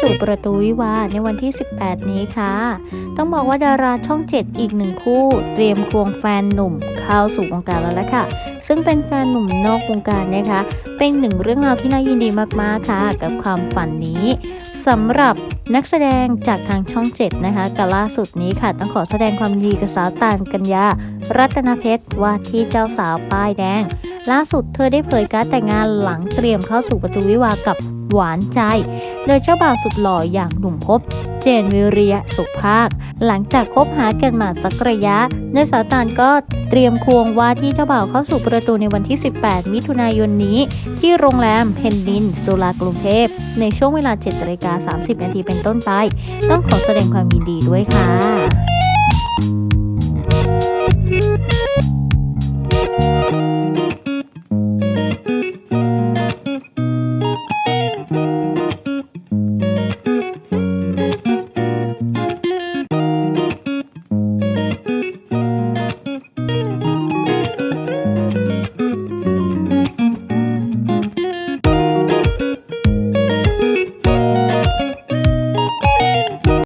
สู่ประตูวิวาในวันที่ 18 นี้ค่ะ ต้องบอกว่าดาราช่อง 7 อีกหนึ่งคู่ เตรียมควงแฟนหนุ่มเข้าสู่วงการแล้วล่ะค่ะ ซึ่งเป็นแฟนหนุ่มนอกวงการนะคะ เป็นหนึ่งเรื่องราวที่น่ายินดีมากๆค่ะ กับความฝันนี้สำหรับ นักแสดงจากทางช่อง 7 นะคะกับล่าสุดนี้ค่ะ ต้องขอแสดงความยินดีกับสาวตานกัญญา รัตนเพชรว่าที่เจ้าสาวป้ายแดง ล่าสุดเธอได้เผยการแต่งงานหลังเตรียมเข้าสู่ประตูวิวากับหวานใจ โดยเจ้าบ่าวสุดหล่ออย่างหนุ่มพบเจนวิริยะสุภาค หลังจากคบหากันมาสักระยะเดยสาวตานก็เตรียมควงว่าที่เจ้าบ่าวเข้าสู่ประตูในวันที่ 18 มิถุนายนนี้ ที่โรงแรมเพนดินสุรากรุงเทพ ในช่วงเวลา7นาฬิกา30 นาทีเป็นต้นไป ต้องขอแสดงความยินดีด้วยค่ะ